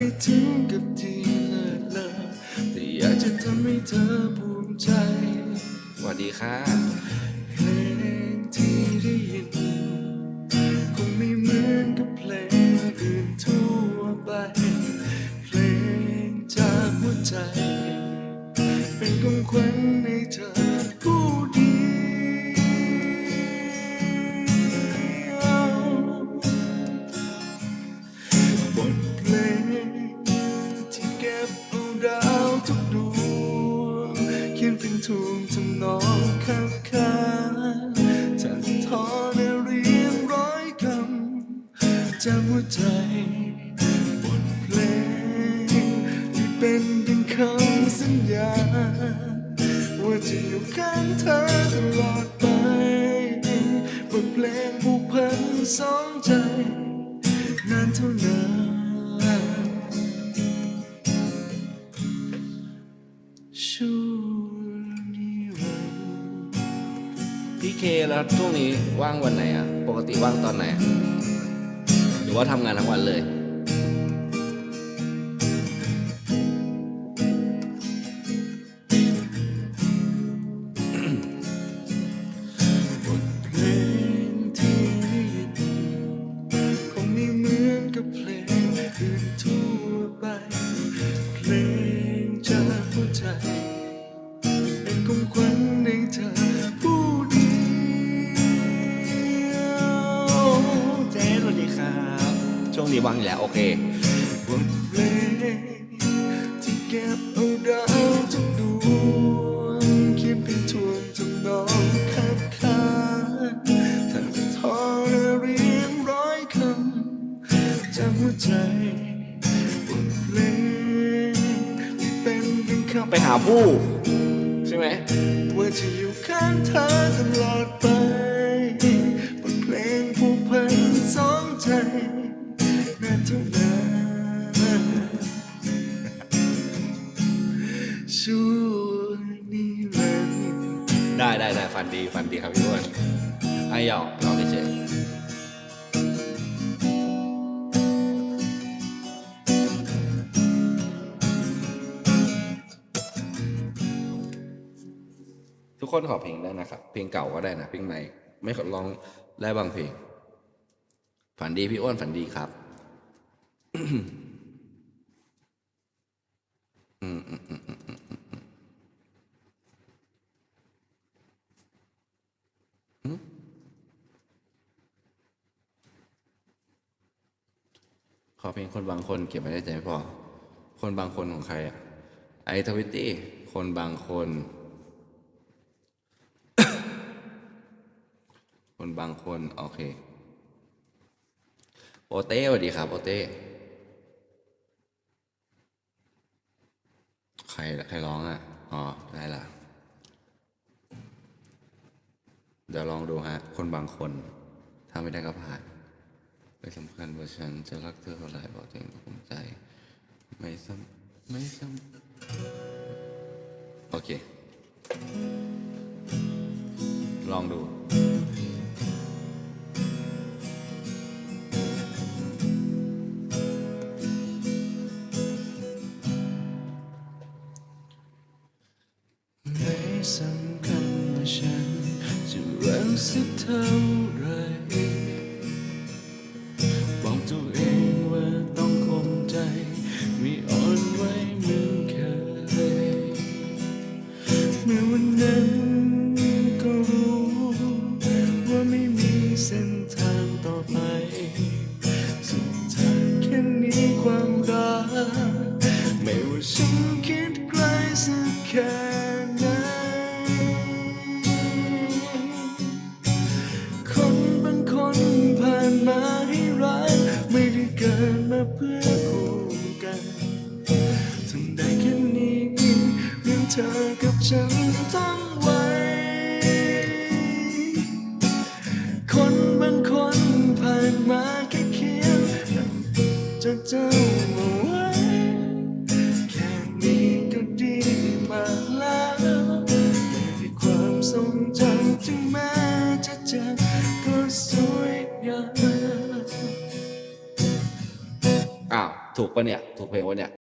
ไม่ถึงกับทีเลิศเลอแต่อยากจะทำให้เธอภูมิใจ สวัสดีค่ะเพลงที่ได้ยินคงไม่เหมือนกับเพลงอื่นทั่วไป เพลงจากหัวใจ เป็นของขวัญให้ จากหัวใจบทเพลง ที่เป็นดังคำสัญญา ว่าจะอยู่ข้างเธอตลอดไปบทเพลงผูกพันสองใจ นานเท่านานชั่วนิรันพี่เคแล้วช่วงนี้ว่างวันไหนอะ ปกติว่างตอนไหน ว่าทำงานทั้งวันเลย ช่วงนี้ว่างอยู่แล้วโอเคบทเพลงที่เก็บเอาดาวทุกดวงเขียนเป็นทวนทำนองคับคานทั้งทอเรียงร้อยคำจากหัวใจบทเพลงที่เป็นเพียงคำไปหาผู้ ใช่ไหมว่าจะอยู่ข้างเธอตลอดไปบทเพลงผูกพันสอง ได้ได้ได้ฝันดีฝันดีครับพี่อ้วนไอ้หยอกหยอกเฉยทุกคนขอเพลงได้นะครับ เพลงเก่าก็ได้นะเพลงใหม่ไม่ขอร้องได้บางเพลง ฝันดีพี่อ้วนฝันดีครับ อืมอืมอืมอืม ขอเพลงคนบางคนเก็บไว้ในใจไม่พอ คนบางคนของใครอะไอทวิตตี้คนบางคน คนบางคน โอเค โอเต้สวัสดีครับ โอเต้ใครใครร้องอะ อ๋อ ได้ละ เดี๋ยวลองดูฮะ คนบางคน ถ้าไม่ได้ก็ผ่าน ไม่สำคัญว่าฉันจะรักเธอเท่าไหร่บอกตัวเองก็ภูมิใจ ไม่ซ้ำไม่ซ้ำโอเค ลองดูไม่สำคัญว่าฉันจะรักสักเท่าไหร เมื่อวันนั้น ธอกับฉันทั้งไว้ คนบางคนผ่านมาแค่เคียงจะเจ้ามาไว้ แค่นี้ก็ดีมากแล้วแต่ในความทรงจำถึงแม้จะเจ็บก็สวยงามอ้าว ถูกปะเนี่ย ถูกเพลงปะเนี่ย